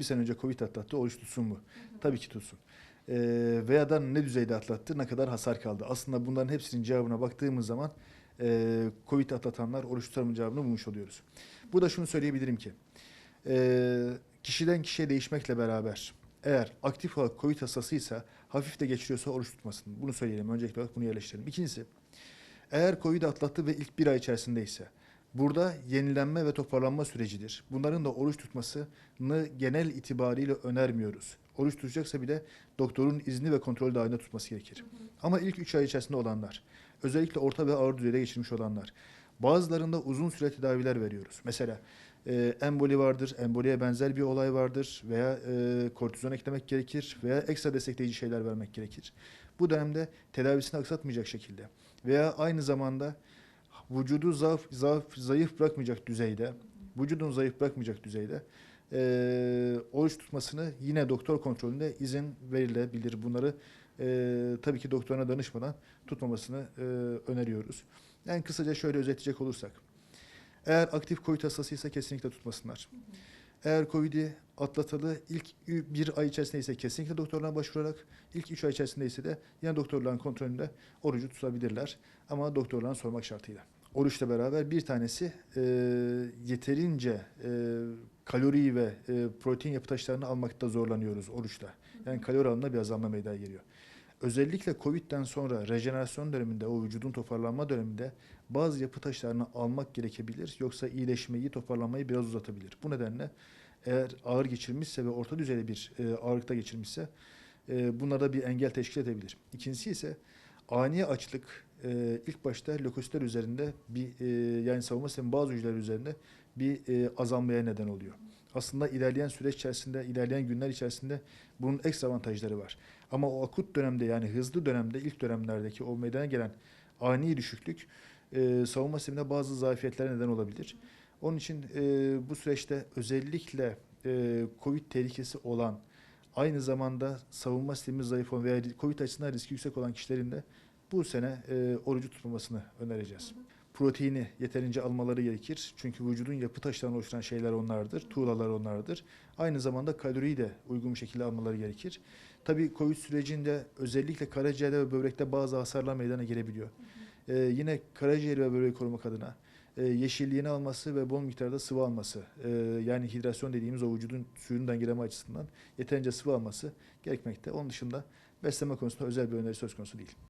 Bir sene önce Covid atlattı, oruç tutsun mu? Tabii ki tutsun. Ee, veya da ne düzeyde atlattı, ne kadar hasar kaldı? Aslında bunların hepsinin cevabına baktığımız zaman e, Covid atlatanlar oruç tutar mı cevabını bulmuş oluyoruz. Bu da şunu söyleyebilirim ki, e, kişiden kişiye değişmekle beraber eğer aktif olarak Covid hastasıysa, hafif de geçiriyorsa oruç tutmasın. Bunu söyleyelim. Öncelikli olarak bunu yerleştirelim. İkincisi, eğer Covid atlattı ve ilk bir ay içerisindeyse, burada yenilenme ve toparlanma sürecidir. Bunların da oruç tutmasını genel itibariyle önermiyoruz. Oruç tutacaksa bile doktorun izni ve kontrol dahilinde tutması gerekir. Ama ilk 3 ay içerisinde olanlar, özellikle orta ve ağır düzeyde geçirmiş olanlar, bazılarında uzun süre tedaviler veriyoruz. Mesela e, emboli vardır, emboliye benzer bir olay vardır veya e, kortizon eklemek gerekir veya ekstra destekleyici şeyler vermek gerekir. Bu dönemde tedavisini aksatmayacak şekilde veya aynı zamanda vücudu zayıf, zayıf, zayıf bırakmayacak düzeyde, vücudun zayıf bırakmayacak düzeyde e, oruç tutmasını yine doktor kontrolünde izin verilebilir. Bunları e, tabii ki doktoruna danışmadan tutmamasını e, öneriyoruz. Yani kısaca şöyle özetleyecek olursak. Eğer aktif COVID hastasıysa kesinlikle tutmasınlar. Eğer COVID'i atlatalı ilk bir ay içerisinde ise kesinlikle doktoruna başvurarak, ilk üç ay içerisinde ise de yine doktorların kontrolünde orucu tutabilirler. Ama doktorlarına sormak şartıyla. Oruçla beraber bir tanesi e, yeterince e, kalori ve e, protein yapı taşlarını almakta zorlanıyoruz oruçta. Yani kalori alımında bir azalma meydana geliyor. Özellikle Covid'den sonra rejenerasyon döneminde, o vücudun toparlanma döneminde bazı yapı taşlarını almak gerekebilir. Yoksa iyileşmeyi, toparlanmayı biraz uzatabilir. Bu nedenle eğer ağır geçirmişse ve orta düzeyde bir e, ağırlıkta geçirmişse e, bunlarda bir engel teşkil edebilir. İkincisi ise ani açlık e, ilk başta lökositler üzerinde bir e, yani savunma sistemi bazı hücreler üzerinde bir e, azalmaya neden oluyor. Aslında ilerleyen süreç içerisinde, ilerleyen günler içerisinde bunun ekstra avantajları var. Ama o akut dönemde yani hızlı dönemde, ilk dönemlerdeki o meydana gelen ani düşüklük e, savunma sisteminde bazı zafiyetlere neden olabilir. Onun için e, bu süreçte özellikle e, COVID tehlikesi olan, aynı zamanda savunma sistemi zayıf olan veya COVID açısından riski yüksek olan kişilerin de bu sene e, orucu tutmamasını önereceğiz. Proteini yeterince almaları gerekir. Çünkü vücudun yapı taşlarından oluşturan şeyler onlardır, tuğlalar onlardır. Aynı zamanda kaloriyi de uygun bir şekilde almaları gerekir. Tabii COVID sürecinde özellikle karaciğerde ve böbrekte bazı hasarlar meydana gelebiliyor. Ee, yine karaciğeri ve böbreği korumak adına e, yeşilliğini alması ve bol miktarda sıvı alması, e, yani hidrasyon dediğimiz o vücudun suyunu dengeleme açısından yeterince sıvı alması gerekmekte. Onun dışında beslenme konusunda özel bir öneri söz konusu değil.